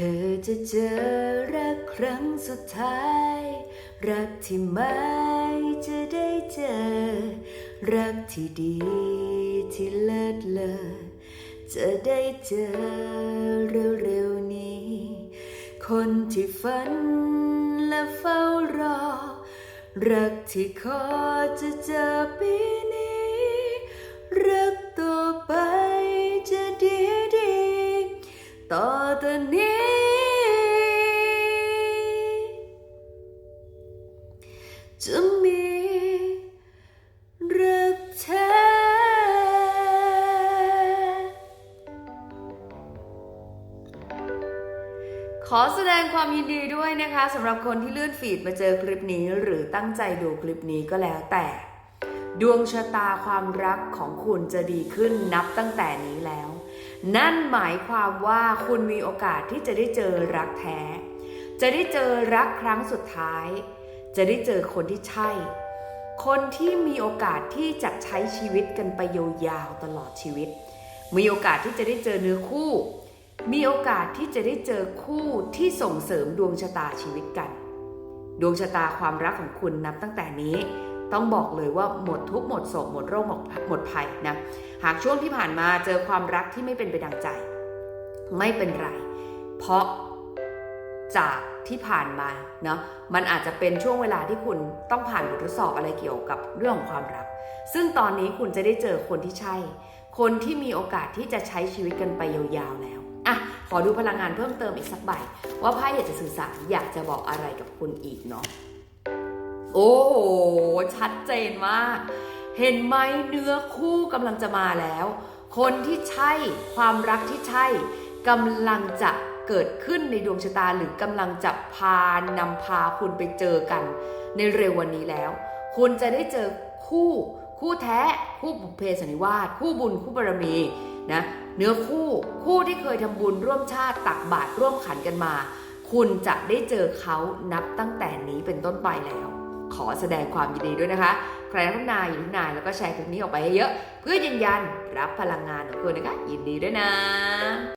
ธอจะเจอรักครั้งสุดท้าย รักที่ไม่จะได้เจอ รักที่ดีที่เลิศเลอจะได้เจอเร็วๆนี้ คนที่ฝันและเฝ้ารอ รักที่ขอจะเจอปีนี้ รักต่อไปจะดีดีต่อแต่นี้ จะมีรักแท้ขอแสดงความยินดีด้วยนะคะสำหรับคนที่เลื่อนฟีดมาเจอคลิปนี้ หรือตั้งใจดูคลิปนี้ก็แล้วแต่ ดวงชะตาความรักของคุณจะดีขึ้นนับตั้งแต่นี้แล้ว นั่นหมายความว่าคุณมีโอกาสที่จะได้เจอรักแท้ จะได้เจอรักครั้งสุดท้าย จะได้เจอคนที่ใช่ คนที่มีโอกาสที่จะใช้ชีวิตกันไปยาวๆตลอดชีวิต มีโอกาสที่จะได้เจอเนื้อคู่ มีโอกาสที่จะได้เจอคู่ที่ส่งเสริมดวงชะตาชีวิตกัน ดวงชะตาความรักของคุณนับตั้งแต่นี้ต้องบอกเลยว่าหมดทุกหมดโศกหมดโรคหมดหมดภัยนะ หากช่วงที่ผ่านมาเจอความรักที่ไม่เป็นไปดังใจ ไม่เป็นไร เพราะ จากที่ผ่านมาเนาะมันอาจจะเป็นช่วงเวลาที่คุณต้องผ่านบททดสอบอะไรเกี่ยวกับเรื่องของความรัก ซึ่งตอนนี้คุณจะได้เจอคนที่ใช่ คนที่มีโอกาสที่จะใช้ชีวิตกันไปยาวๆแล้วอะขอดูพลังงานเพิ่มเติมอีกสักใบ ว่าไพ่อยากจะสื่อสารอยากจะบอกอะไรกับคุณอีกเนาะโอ้โหชัดเจนมาก เห็นไหมเนื้อคู่กำลังจะมาแล้ว คนที่ใช่ความรักที่ใช่กำลังจะ เกิดขึ้นในดวงชะตาหรือกำลังจะพานำพาคุณไปเจอกัน ในเร็ววันนี้แล้ว คุณจะได้เจอคู่คู่แท้ คู่บุพเพสันนิวาสคู่บุญคู่บารมีนะเนื้อคู่คู่ที่เคยทำบุญร่วมชาติตักบาตรร่วมขันกันมา คุณจะได้เจอเขานับตั้งแต่นี้เป็นต้นไปแล้ว ขอแสดงความยินดีด้วยนะคะ ใครรักนายอยู่ที่นายแล้วก็แชร์คลิปนี้ออกไปให้เยอะ เพื่อยืนยันรับพลังงานของคุณนะคะ ยินดีด้วยนะ